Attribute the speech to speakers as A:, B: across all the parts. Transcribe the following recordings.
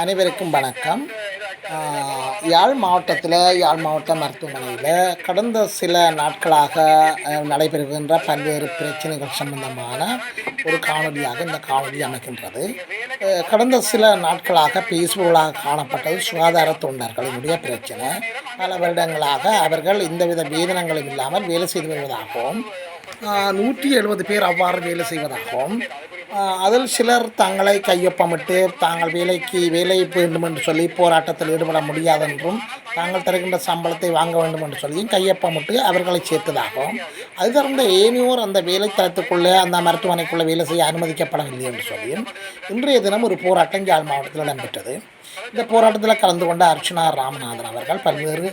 A: அனைவருக்கும் வணக்கம். யாழ் மாவட்டத்தில் யாழ் மாவட்ட மருத்துவமனையில் கடந்த சில நாட்களாக நடைபெறுகின்ற பல்வேறு பிரச்சனைகள் சம்பந்தமான ஒரு காணொலியாக இந்த காணொலி அமைக்கின்றது கடந்த சில நாட்களாக பேசுபவர்களாக காணப்பட்டது சுகாதார தொண்டர்களினுடைய பிரச்சனை. பல வருடங்களாக அவர்கள் எந்தவித வேதனங்களும் இல்லாமல் வேலை செய்து வருவதாகவும் நூற்றி எழுபது பேர் அவ்வாறு வேலை செய்வதாகவும் அதில் சிலர் தங்களை கையொப்பமிட்டு தாங்கள் வேலைக்கு வேலை வேண்டும் என்று சொல்லி போராட்டத்தில் ஈடுபட முடியாதென்றும் தாங்கள் தருகின்ற சம்பளத்தை வாங்க வேண்டும் என்று சொல்லியும் கையொப்பமிட்டு அவர்களை சேர்த்ததாகவும் அது தொடர்ந்த ஏனையோர் அந்த வேலை தளத்துக்குள்ளே அந்த மருத்துவமனைக்குள்ளே வேலை செய்ய அனுமதிக்கப்படவில்லை என்று சொல்லியும் இன்றைய தினம் ஒரு போராட்டம் ஜாழ் மாவட்டத்தில் இடம்பெற்றது. இந்த போராட்டத்தில் கலந்து கொண்ட அர்ச்சனா ராமநாதன் அவர்கள் பல்வேறு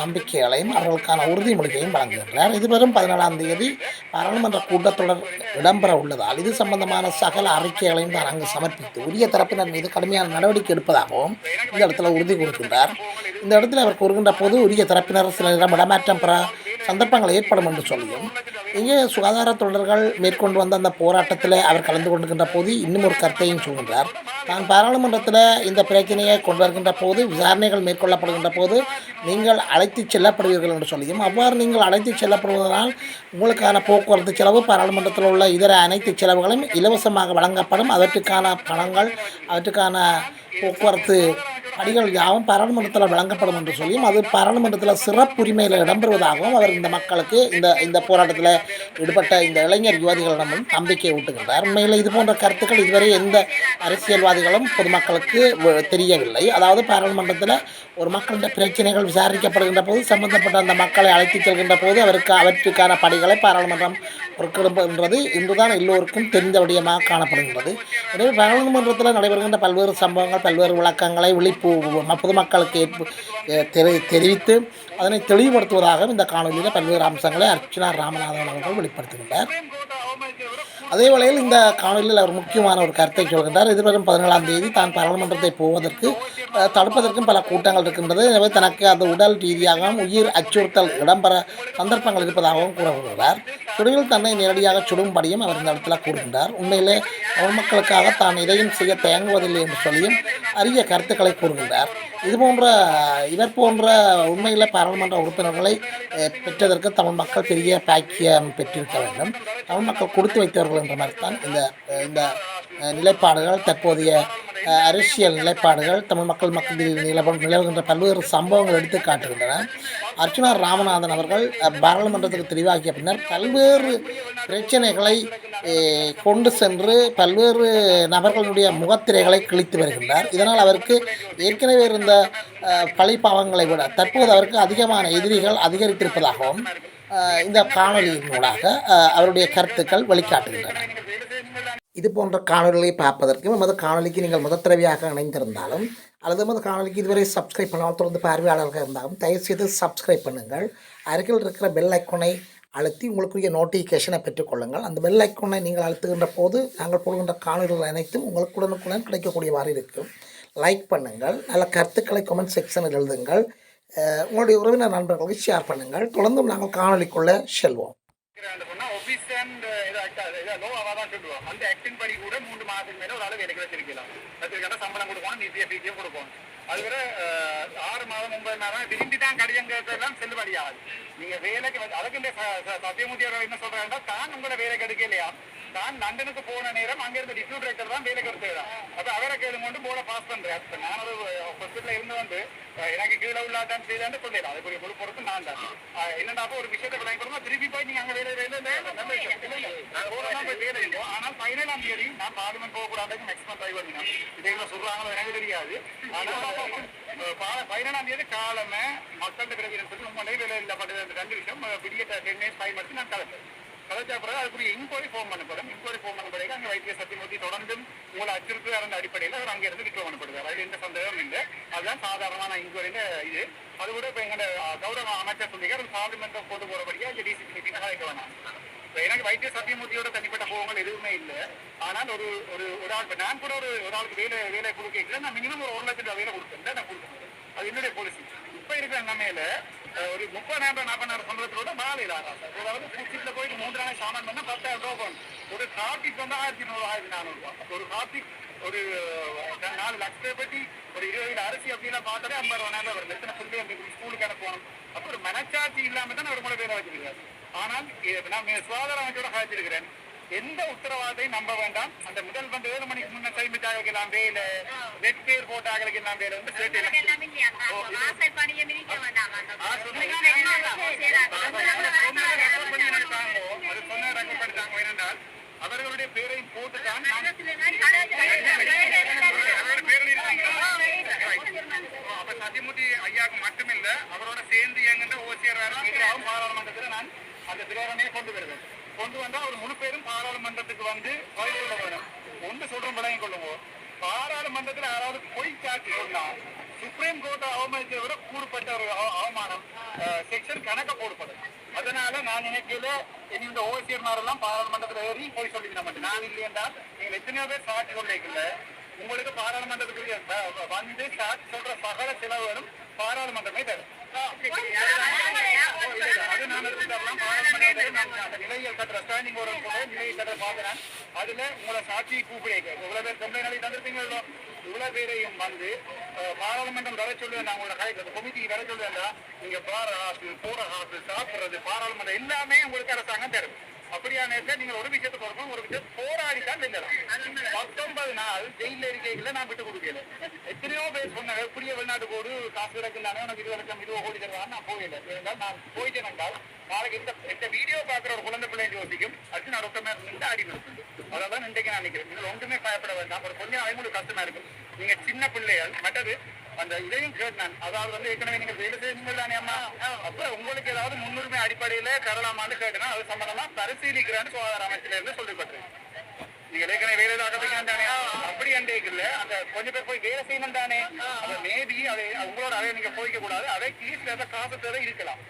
A: நம்பிக்கைகளையும் அவர்களுக்கான உறுதிமொழிகளையும் வழங்குகின்றார். இதுவரும் பதினேழாம் தேதி பாராளுமன்ற கூட்டத்தொடர் இடம்பெற உள்ளதால் இது சம்பந்தமான சகல அறிக்கைகளையும் தான் அங்கு சமர்ப்பித்து உரிய தரப்பினர் மீது கடுமையான நடவடிக்கை எடுப்பதாகவும் இந்த இடத்துல உறுதி கொடுக்கின்றார் இந்த இடத்துல அவர் கூறுகின்ற போது உரிய தரப்பினர் சில நேரம் இடமாற்றம் பெற சந்தர்ப்பங்கள் ஏற்படும் என்று சொல்லியும் இங்கே சுகாதார தொண்டர்கள் மேற்கொண்டு வந்த அந்த போராட்டத்தில் அவர் கலந்து கொண்டிருக்கின்ற போது இன்னும் ஒரு கருத்தையும் சொல்கின்றார். நான் பாராளுமன்றத்தில் இந்த பிரச்சனையை கொண்டு வருகின்ற போது விசாரணைகள் மேற்கொள்ளப்படுகின்ற போது நீங்கள் அழைத்து செல்லப்படுவீர்கள் என்று சொல்லியும் அவ்வாறு நீங்கள் அழைத்து செல்லப்படுவதனால் உங்களுக்கான போக்குவரத்து செலவு பாராளுமன்றத்தில் உள்ள இதர அனைத்து செலவுகளும் இலவசமாக வழங்கப்படும். அதற்கான பணங்கள் அவற்றுக்கான போக்குவரத்து படிகள் யாவும் பாராளுமன்றத்தில் வழங்கப்படும் என்று சொல்லியும் அது பாராளுமன்றத்தில் சிறப்புரிமையில் இடம்பெறுவதாகவும் அவர் இந்த மக்களுக்கு இந்த இந்த போராட்டத்தில் ஈடுபட்ட இந்த இளைஞர் யுவதிகளிடமும் நம்பிக்கை ஊட்டுகின்றார். உண்மையில் இது போன்ற கருத்துக்கள் இதுவரை எந்த அரசியல்வாதிகளும் பொதுமக்களுக்கு தெரியவில்லை. அதாவது பாராளுமன்றத்தில் ஒரு மக்களின் பிரச்சனைகள் விசாரிக்கப்படுகின்ற போது சம்பந்தப்பட்ட அந்த மக்களை அழைத்து செல்கின்ற போது அவருக்கு அவற்றுக்கான படிகளை பாராளுமன்றம் பொறுக்கெடுக்கின்றது இன்றுதான் எல்லோருக்கும் தெரிந்த விடயமாக காணப்படுகின்றது. எனவே பாராளுமன்றத்தில் நடைபெறுகின்ற பல்வேறு சம்பவங்கள் பல்வேறு விளக்கங்களை விழிப்பு பொதுமக்களுக்கு தெரி தெரிவித்து அதனை தெளிவுபடுத்துவதாக இந்த காணொலியில் பல்வேறு அம்சங்களை அர்ச்சனா ராமநாதன் அவர்கள் வெளிப்படுத்துகின்றார். அதே வேளையில் இந்த காணொலியில் அவர் முக்கியமான ஒரு கருத்தை சொல்கின்றார். எதிர்வரும் பதினேழாம் தேதி தான் பாராளுமன்றத்தை போவதற்கு தடுப்பதற்கும் பல கூட்டங்கள் இருக்கின்றது. எனவே தனக்கு அந்த உடல் ரீதியாகவும் உயிர் அச்சுறுத்தல் இடம்பெற சந்தர்ப்பங்கள் இருப்பதாகவும் கூறுகிறார் சுடுவில் தன்னை நேரடியாக சுடும்படியும் அவர் இந்த இடத்துல கூறுகின்றார். உண்மையிலே தமிழ் மக்களுக்காக தான் இதையும் செய்ய தயங்குவதில்லை என்று சொல்லியும் அரிய கருத்துக்களை கூறுகின்றார். இது போன்ற இவர் போன்ற உண்மையில் பாராளுமன்ற உறுப்பினர்களை பெற்றதற்கு தமிழ் மக்கள் பெரிய பாக்கியம் பெற்றிருக்க வேண்டும். தமிழ் மக்கள் கொடுத்து வைத்தவர்கள் என்ற மாதிரி தான் இந்த இந்த நிலைப்பாடுகள் தற்போதைய அரசியல் நிலைப்பாடுகள் தமிழ் மக்கள் மக்களில் நிலவ நிலவுகின்ற பல்வேறு சம்பவங்கள் எடுத்து காட்டுகின்றன. அர்ச்சுனா ராமநாதன் அவர்கள் பாராளுமன்றத்துக்கு தெளிவாக்கிய பின்னர் பல்வேறு பிரச்சனைகளை கொண்டு சென்று பல்வேறு நபர்களுடைய முகத்திரைகளை கிழித்து வருகின்றார். இதனால் அவருக்கு ஏற்கனவே இருந்த பழிப்பாவங்களை விட தற்போது அவருக்கு அதிகமான எதிரிகள் அதிகரித்திருப்பதாகவும் இந்த காணொலியினூடாக மூலாக அவருடைய கருத்துக்கள் வழிகாட்டுகின்றன இது போன்ற காணொலிகளை பார்ப்பதற்கும் நமது காணொலிக்கு நீங்கள் முதல் தடவையாக இணைந்திருந்தாலும் அல்லது நமது காணொலிக்கு இதுவரை சப்ஸ்கிரைப் பண்ணாமல் தொடர்ந்து பார்வையாளர்கள் இருந்தாலும் தயவுசெய்து சப்ஸ்கிரைப் பண்ணுங்கள். அருகில் இருக்கிற பெல் ஐக்கோனை அழுத்தி உங்களுக்குரிய நோட்டிஃபிகேஷனை பெற்றுக்கொள்ளுங்கள் அந்த பெல் ஐக்கோனை நீங்கள் அழுத்துகின்ற போது நாங்கள் போடுகின்ற காணொலிகள் அனைத்தும் உங்களுக்கு உடனுக்குடன் கிடைக்கக்கூடியவாறு இருக்கும். லைக் பண்ணுங்கள். நல்ல கருத்துக்களை கமெண்ட் செக்ஷனில் எழுதுங்கள். உங்களுடைய உறவினர் நண்பர்களுக்கு ஷேர் பண்ணுங்கள். தொடர்ந்தும் நாங்கள் காணொலிக்குள்ளே செல்வோம்.
B: ஆபீஸ் அண்ட் லோ தான் சொல்லுவோம் அந்த ஆக்டிங் படி கூட மூன்று மாதத்துக்கு மேல ஒரு ஆள் வேலைக்கு வச்சிருக்கலாம். வச்சிருக்கா சம்பளம் கொடுக்கணும் நிதிய ஃபீஸையும் கொடுக்கணும். அது ஆறு மாதம் ஒன்பது மாதம் விரும்பி தான் கடிதங்கிறதெல்லாம் செல்லுபடி நீங்க வேலைக்கு வந்து அதுக்கு இந்த ச- சத்தியமூர்த்தி அவர்கள் என்ன சொல்றாங்கன்னா தான் உங்களோட வேலைக்கு எடுக்கலையா தான் லண்டனுக்கு போன நேரம் அங்க இருந்த டிஸ்ட்ரிபியூட் தான் வேலைக்கு எடுத்துக்கிறான் அப்ப அவரை கேள்வி கொண்டு போர்டை பாஸ் பண்றேன் நான் ஒரு ஹாஸ்பிட்டல்ல இருந்து வந்து எனக்கு கீழே உள்ளாதான் செய்தான்னு சொல்லிடுறேன் அதுக்குரிய முழு பொறுப்பு நான் தான். அஹ், ஒரு விஷயத்தை விளங்கி கொடுமா திருப்பி போய் நீங்க அங்க வேலை வேலை நான் போய் வேலை இருக்கும் ஆனால் பதினேழாம் தேதி நான் பார்லிமெண்ட் போக கூடாது மேக்ஸிமம் ட்ரை பண்ணினேன். இது எவ்வளவு சொல்றாங்களோ எனக்கு தெரியாது. ஆனா பதினேழாம் தேதி காலமே மக்கள் பிறகு ரொம்ப உங்க வேலை இல்லை பண்றது அந்த ரெண்டு விஷயம். அஹ், டென் டேஸ் டைம் எடுத்து நான் கலப்பேன். கலைச்சா பிறகு அதுக்குரிய இன்கொயரி ஃபார்ம் பண்ணப்படும் இன்கொயரி ஃபார்ம் பண்ண அங்கே வைத்திய சத்தியமூர்த்தி தொடர்ந்தும் உங்களை அச்சுறுத்து அந்த அடிப்படையில் அவர் அங்கே இருந்து விக்ரம் பண்ணப்படுவார் அதில் எந்த சந்தேகமும் இல்லை. அதுதான் சாதாரணமான இன்கொயரியில் இது. அது கூட இப்போ எங்களோட கௌரவ அமைச்சர் சொல்லிக்கார் பார்லிமெண்ட்டை கொண்டு போகிறபடியாக இந்த டிசிபி மீட்டிங் கலைக்க வேணாம். இப்போ எனக்கு வைத்திய சத்தியமூர்த்தியோட தனிப்பட்ட கோபங்கள் எதுவுமே இல்லை. ஆனால் ஒரு ஒரு ஒரு ஆள் நான் கூட ஒரு ஒரு ஆளுக்கு வேலை வேலை கொடுக்கல நான் மினிமம் ஒரு ஒரு லட்சம் ரூபாய் வேலை கொடுத்தேன் நான் கொடுத்தேன் அது என்னுடைய பாலிசி இப்போ இருக்கிற நிலைமையில ஒரு முப்பதாயிரம் நாற்பதாயிரம் சம்பளத்தோட பாலையில் அதாவது பூச்சியில் போயிட்டு மூன்று நாள் சாமான் பண்ணால் பத்தாயிரம் ரூபாய் போகணும் ஒரு கார்த்திக் வந்து ஆயிரத்தி நூறு ஆயிரத்தி நானூறுபா ஒரு கார்த்திக் ஒரு நாலு லட்சத்தை பற்றி ஒரு இருபது அரிசி அப்படின்னா பார்த்தாலே ஐம்பது ரூபா நேரம் வருது எத்தனை சொல்லி அந்த ஸ்கூலுக்கு அனுப்பணும்? அப்போ ஒரு மனச்சாட்சி இல்லாம தான் ஒரு உங்களை பேரை வச்சிருக்காரு ஆனால் நான் சுகாதார அமைச்சோட காய்ச்சிருக்கிறேன் எந்த உத்தரவாதத்தையும் நம்ப வேண்டாம் அந்த முதல் வந்து ஏழு மணிக்கு முன்ன சைமிட்டாக எல்லாம் வேலை வெட் பேர் போட்டாக எல்லாம் வேலை வந்து சேர்த்து ஆ, சொன்னீங்க. அது சொன்ன ரகப்படுத்தாங்க ஏனென்றால் அவர்களுடைய பேரையும் போட்டுதான் நான்? அப்ப சத்தியமூர்த்தி ஐயாவுக்கு மட்டுமில்ல அவரோட சேர்ந்து இயங்குகின்ற ஓசியர் பாராளுமன்றத்தில் நான் அந்த பிரேரணையை கொண்டு வருவேன் கொண்டு வந்தா அவர் முழு பேரும் பாராளுமன்றத்துக்கு வந்து பதில் சொல்ல வேணும் ஒன்று சொல்றோம் படம் கொள்ளுவோம். பாராளுமன்றத்தில் யாராவது பொய் சாட்சி சொன்னா சுப்ரீம் கோர்ட் அவமதிக்கிறத விட கூடுபட்ட ஒரு அவமானம் செக்ஷன் கணக்க போடப்படும் அதனால நான் நினைக்கல இனி இந்த ஓசியர்மாரெல்லாம் பாராளுமன்றத்தில் ஏறி போய் சொல்லிக்கிற மாட்டேன். நான் இல்லையென்றா நீங்கள் எத்தனையோ பேர் சாட்சி சொல்லிக்கல உங்களுக்கு பாராளுமன்றத்துக்கு வந்து சாட்சி சொல்ற சகல செலவுகளும் பாராளுமன்றமே தரும். அதுல உங்களை சாட்சி கூப்பிடுங்க இவ்வளவு பேர் கம்ப்ளைண்ட் அள்ளி தந்திருப்பீங்களோ இவ்வளவு பேரையும் வந்து பாராளுமன்றம் வர சொல்லுவேன் நான் உங்களை கலைக்கிறது கமிட்டிக்கு வர நீங்க பார ஹாஸ்டல் போற ஹாஸ்டல் சாப்பிடுறது பாராளுமன்றம் எல்லாமே உங்களுக்கு அரசாங்கம் தரும் அப்படியா நேரத்தை நீங்கள் ஒரு விஷயத்தை கொடுக்கணும் ஒரு விஷயம் போராடி தான் வெல்லலாம் பத்தொன்பது நாள் ஜெயில இருக்கைகளை நான் விட்டு கொடுக்கல. எத்தனையோ பேர் சொன்னாங்க புரிய வெளிநாட்டு கோடு காசு கிடக்குனானே உனக்கு இது வரைக்கும் இருபது கோடி தருவான்னு நான் போகல. ஏனென்றால் நான் போயிட்டேன் என்றால் நாளைக்கு இந்த இந்த வீடியோ பார்க்குற ஒரு குழந்தை பிள்ளை யோசிக்கும் அது நான் ரொக்கமே நின்று அடி இருக்குது அதான் இன்றைக்கு நான் நினைக்கிறேன். நீங்கள் ஒன்றுமே பயப்பட வேண்டாம். ஒரு கொஞ்சம் அவங்களுக்கு கஷ்டமா இருக்கும். நீங்க சின்ன பிள்ளைகள் மற்றது அந்த இதையும் கேட்டான் அதாவது வந்து ஏற்கனவே நீங்க வேலை செய்யுங்கள் தானே அம்மா? அப்ப உங்களுக்கு ஏதாவது முன்னுரிமை அடிப்படையில கரலாமான்னு கேட்டனா அது சம்பந்தமா பரிசீலிக்கிறான்னு சுகாதார அமைச்சில இருந்து சொல்லிப்பட்டேன் நீங்க ஏற்கனவே வேலை ஆகப்பீங்க தானே? அப்படி அண்டேக்குல்ல அந்த கொஞ்சம் பேர் போய் வேலை செய்யணும் தானே? அந்த மேபி அதை உங்களோட அதை நீங்க போய்க்க கூடாது அதைக்கு சில காசு தேவை இருக்கலாம்.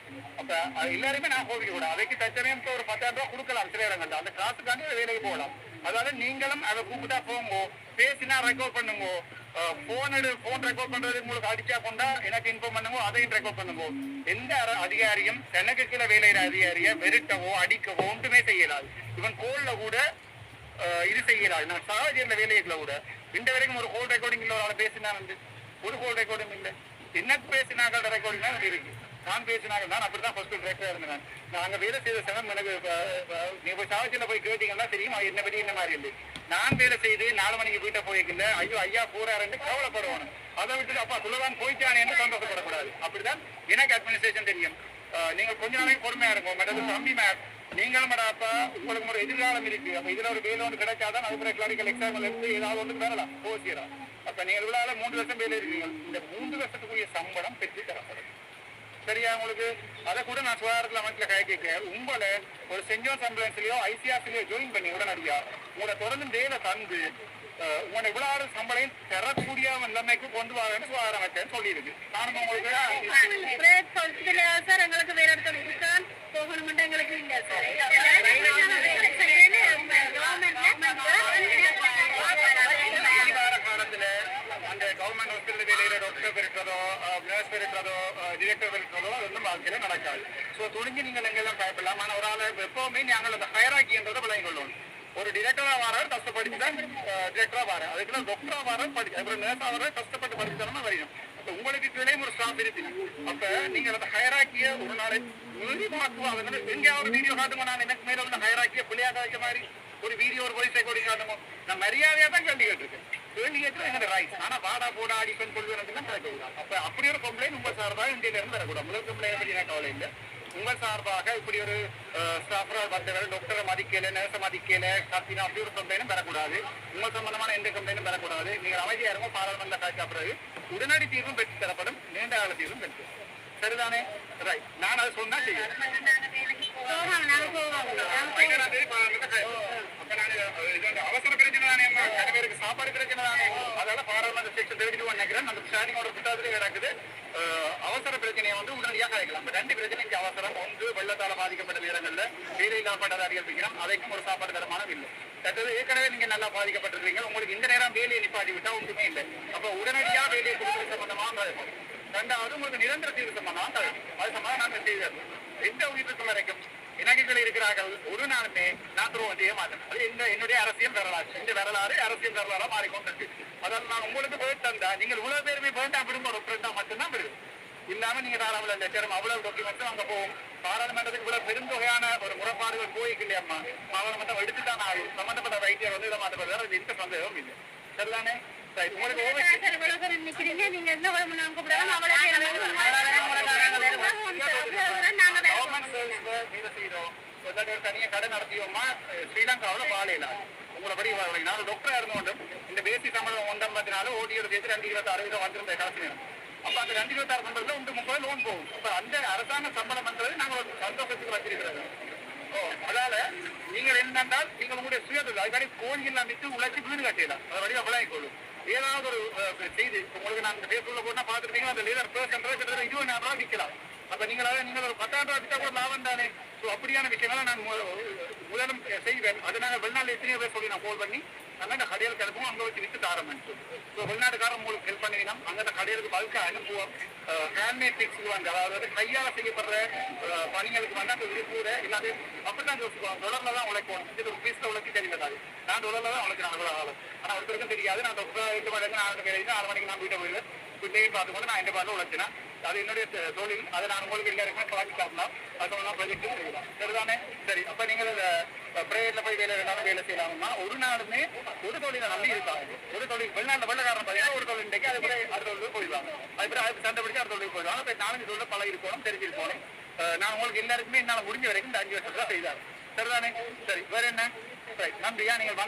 B: அப்ப அது எல்லாருமே நான் போய்க்க கூடாது அதைக்கு தச்சமயம் ஒரு பத்தாயிரம் ரூபாய் கொடுக்கலாம் சில இடங்கள்ல. அந்த காசுக்காண்டி வேலைக்கு போகலாம். அதாவது நீங்களும் அதை கூப்பிட்டா போங்க. பேசினா ரெக்கார்ட் பண்ணுங்க. போன் எடு போன் ரெக்கார்ட் பண்றது உங்களுக்கு அடிச்சா கொண்டா எனக்கு இன்ஃபார்ம் பண்ணுங்க அதையும் ரெக்கார்ட் பண்ணுங்க. எந்த அதிகாரியும் தனக்கு கீழே வேலையிற அதிகாரியை வெறுட்டவோ அடிக்கவோ ஒன்றுமே செய்யலாது. இவன் கோல்ல கூட இது செய்யலாது. நான் சாவஜியர்ல வேலையில கூட. இந்த வரைக்கும் ஒரு கோல் ரெக்கார்டிங் இல்லை ஒரு ஆள் பேசினா வந்து ஒரு கோல் ரெக்கார்டிங் இல்லை என்ன பேசினாங்க ரெக்கார்டிங் தான் இருக்கு. நான் பேசினாங்க. நான் அப்படிதான் ஃபர்ஸ்ட் டிரெக்டராக இருந்தேன். நாங்க வேலை செய்த சனம் எனக்கு இப்போ அஹ், போய் போய் கேட்டீங்கன்னா தெரியும். அது என்ன என்ன மாதிரி இல்லை நான் வேலை செய்து நாலு மணிக்கு வீட்டை போய்க்கல ஐயோ ஐயா போறாருன்னு கவலைப்படுவானு. அதை விட்டுட்டு அப்பா சொல்லதான் போயிட்டானேன்னு சந்தோஷப்படக்கூடாது. அப்படிதான் எனக்கு அட்மினிஸ்ட்ரேஷன் தெரியும். நீங்க கொஞ்ச நாளைக்கு பொறுமையா இருக்கும் மற்றது தம்பி மேம் நீங்களும் அப்பா உங்களுக்கு ஒரு எதிர்காலம் இருக்கு. அப்ப இதுல ஒரு வேலை ஒன்று கிடைச்சாதான் அதுக்கு கிளாரிக்கல் எக்ஸாம் எடுத்து ஏதாவது ஒன்று வரலாம். போசியரா அப்ப நீங்க இவ்வளவு மூன்று வருஷம் வேலை இருக்கீங்க. இந்த மூன்று வருஷத்துக்குரிய சம்பளம் பெற்று சரியா உங்களுக்கு? அதை கூட நான் சுகாதாரத்தில் அமைச்சில் கை கேட்க உங்களை ஒரு சென்ட் ஜோன்ஸ் ஆம்புலன்ஸ்லயோ ஐசிஆர்சிலயோ ஜாயின் பண்ணி உடனடியா உங்களை தொடர்ந்து வேலை தந்து உங்களை இவ்வளவு சம்பளம் தரக்கூடிய நிலைமைக்கு கொண்டு வரேன்னு சுகாதார அமைச்சர் சொல்லியிருக்கு. நானும் உங்களுக்கு
C: சார்? எங்களுக்கு வேற இடத்துல போகணும்னு எங்களுக்கு இல்ல சார்
B: வார காலத்துல அந்த கவர்மெண்ட் ஹாஸ்பிட்டல் வேலையில டாக்டர் இருக்கிறதோ நர்ஸ் இருக்கிறதோ டிரெக்டர் இருக்கிறதோ அது ஒன்றும் வாழ்க்கையில நடக்காது. ஸோ துணிஞ்சு நீங்கள் எங்கெல்லாம் பயப்படலாம்? ஆனால் ஒரு ஆள் எப்பவுமே நாங்கள் அந்த ஹயராக்கின்றதை விளங்கி கொள்ளணும் ஒரு டிரெக்டரா வரார் கஷ்டப்பட்டு தான் டிரெக்டரா வர அதுக்குள்ள டாக்டரா வர படி அப்புறம் நர்ஸா வர கஷ்டப்பட்டு படிச்சாலும் வரையும். அப்போ உங்களுக்கு கீழே ஒரு ஸ்டாஃப் இருக்கு. அப்ப நீங்கள் அந்த ஹயராக்கிய ஒரு நாளை விரிவாக்குவாங்க எங்கேயாவது வீடியோ காட்டுங்க. நான் எனக்கு மேல உள்ள ஹயராக்கிய பிள்ளையாக வைக்க மாதிரி ஒரு வீடியோ ஒரு வயசை கொடி காட்டுங்க நான் மரியாதையா தான் கேள்வி கேட்டிருக்கேன். கேள்வி கேட்கறது எங்க ரைட் ஆனா வாடா போடா அடிப்பேன் கொள்வேன் தான் கிடைக்கூடாது அப்ப அப்படி ஒரு கம்ப்ளைண்ட் உங்க சார்பாக இந்தியில இருந்து வரக்கூடாது. முதல் கம்ப்ளைண்ட் பத்தி நான் கவலை இல்லை. உங்கள் சார்பாக இப்படி ஒரு ஸ்டாஃபரை வந்தவர் டாக்டரை மதிக்கல நர்ஸை மதிக்கல கத்தினா அப்படி ஒரு கம்ப்ளைண்டும் பெறக்கூடாது உங்க சம்பந்தமான எந்த கம்ப்ளைண்டும் பெறக்கூடாது நீங்கள் அமைதியா இருங்க பாராளுமன்ற காய்ச்சா பிறகு உடனடி தீர்வும் பெற்று தரப்படும். நீண்ட கால தீர்வும் பெற்று சரிதானே? ரைட் நான் அதை சொன்னா செய்யும் சாப்பாடு பிரச்சனை தானே அதனால பாராளுமன்ற செக்ஷன் தேடி நினைக்கிறேன் அந்த ஸ்டார்டிங் ஒரு புத்தகத்திலே கிடக்குது அவசர பிரச்சனையை வந்து உடனடியாக கலைக்கலாம் இப்ப ரெண்டு பிரச்சனைக்கு அவசரம் ஒன்று வெள்ளத்தால பாதிக்கப்பட்ட நேரங்கள்ல வேலை இல்லாமல் அறிவிக்கிறோம் அதைக்கும் ஒரு சாப்பாடு தரமானம் இல்லை மற்றது ஏற்கனவே நீங்க நல்லா பாதிக்கப்பட்டிருக்கீங்க உங்களுக்கு இந்த நேரம் வேலையை நிப்பாட்டி விட்டா ஒன்றுமே இல்லை அப்ப உடனடியாக வேலையை கொடுக்கறது சம்பந்தமாக இருக்கும் ரெண்டாவது உங்களுக்கு நிரந்தர தீர்வு சம்பந்தமாக தரும் அது சம்பந்தம் நாங்கள் செய்தோம் எந்த உயிருக்கு வரைக்கும் இணக்குகள் இருக்கிறார்கள் ஒரு நாளுமே நான் துரோகம் செய்ய மாட்டேன். அது இந்த என்னுடைய அரசியல் வரலாறு. இந்த வரலாறு அரசியல் வரலாறா மாறிக்கொண்டிருக்கு. அதான் நான் உங்களுக்கு போய் தந்தா நீங்கள் இவ்வளவு பேருமே வேண்டாம் விரும்ப ஒரு ஃப்ரெண்டா மட்டும்தான் விடுது இல்லாம நீங்க தாராளம் லட்சம் அவ்வளவு டாக்குமெண்ட்ஸும் அங்க போகும். பாராளுமன்றத்துக்கு இவ்வளவு பெருந்தொகையான ஒரு முறைப்பாடுகள் போயிருக்கு இல்லையம்மா பாராளுமன்றம் எடுத்துதான் ஆகும் சம்பந்தப்பட்ட வைத்தியர் வந்து இதை மாற்றப்படுறாரு இந்த சந்தேகம் இல்லை. சரிதானே? உங்களுக்கு ஒரு தனியா கடை நடத்தியோமா ஸ்ரீலங்காவுல வாழையில உங்களை படி வாழை நான் டாக்டரா இருந்தோண்டு இந்த பேசிக் சம்பளம் ஒன்றம்பத்தினால ஓடியோட சேர்த்து ரெண்டு இருபத்தி ஆறு வீதம் வந்திருந்த காசு நேரம் அப்ப அந்த ரெண்டு இருபத்தி ஆறு சம்பளத்துல உண்டு முப்பது லோன் போகும் அந்த அரசாங்க சம்பளம் பண்றது நாங்க ஒரு சந்தோஷத்துக்கு வச்சிருக்கிறது அதால நீங்கள் என்னென்றால் நீங்கள் உங்களுடைய சுயதொழில் அதுக்காடி கோழி எல்லாம் விட்டு உழைச்சி வீடு கட்டிடலாம் அதை வழி அவ்வளோ கொள்ளும் ஏதாவது ஒரு செய்தி உங்களுக்கு நான் இந்த பேசுள்ள போட்டா பார்த்துருப்பீங்க அந்த லீடர் பேர்சன் கிட்டத்தட்ட இருபதாயிரம் ரூபா விற்கலாம் அப்ப நீங்களாக நீங்கள் ஒரு பத்தாயிரம் ரூபாய் விற்றா கூட லாபம் தானே? ஸோ அப்படியான விஷயங்களை நான் முதலும் செய்வேன். அதனால வெளிநாள் எத்தனையோ பேர் சொல்லி நான் கால் பண்ணி நாங்கள் கடையில் கிடப்போம் அங்கே வச்சு விற்று தாரமென்ட்டு ஸோ வெளிநாட்டுக்காரன் உங்களுக்கு ஹெல்ப் பண்ணினா அங்கே அந்த கடைகளுக்கு பல்காக அனுப்புவோம் ஹேண்ட்மேட் திங்ஸ் வந்து அதாவது கையால் செய்யப்படுற பணிகளுக்கு வந்து அந்த விருப்பூர இல்லாது அப்படித்தான் யோசிப்போம் தொடர்ல தான் உழைப்போம். இது ஒரு பீஸ்ல உழைச்சி தெரியாது நான் தொடர்ல தான் உழைக்கிறேன் அவ்வளோ ஆளும் ஆனால் ஒருத்தருக்கும் தெரியாது. நான் எட்டு மணிக்கு நாலு ஆறு மணிக்கு நான் வீட்டை போயிடுவேன். வீட்டையும் பார்த்துக்கொண்டு நான் எந்த பாட்டில் உழைச்சினேன் அது என்னுடைய தொழில். அதை நான் உங்களுக்கு எல்லாருக்குமே பழக்கி காட்டலாம் அது ப்ரொஜெக்டும் செய்யலாம் சரிதானே? சரி. அப்போ நீங்கள் ப்ரேயரில் போய் வேலை வேணாலும் வேலை செய்யலாம்னா ஒரு நாளுமே ஒரு தொழிலை நம்பி இருக்காங்க ஒரு தொழில் வெளிநாட்டில் வெள்ளக்காரன் பார்த்தீங்கன்னா ஒரு தொழில் இன்றைக்கு அது பிறகு அடுத்த தொழில் போயிடுவாங்க. அது பிறகு அதுக்கு சண்டை பிடிச்சி அடுத்த தொழில் போயிடுவாங்க. இப்போ நாலஞ்சு தொழில் பழகி இருக்கணும் தெரிஞ்சிருக்கணும் நான் உங்களுக்கு எல்லாருக்குமே என்னால் முடிஞ்ச வரைக்கும் இந்த அஞ்சு வருஷத்துல செய்தாங்க சரிதானே? சரி. வேற என்ன? சரி நன்றியா? நீங்கள்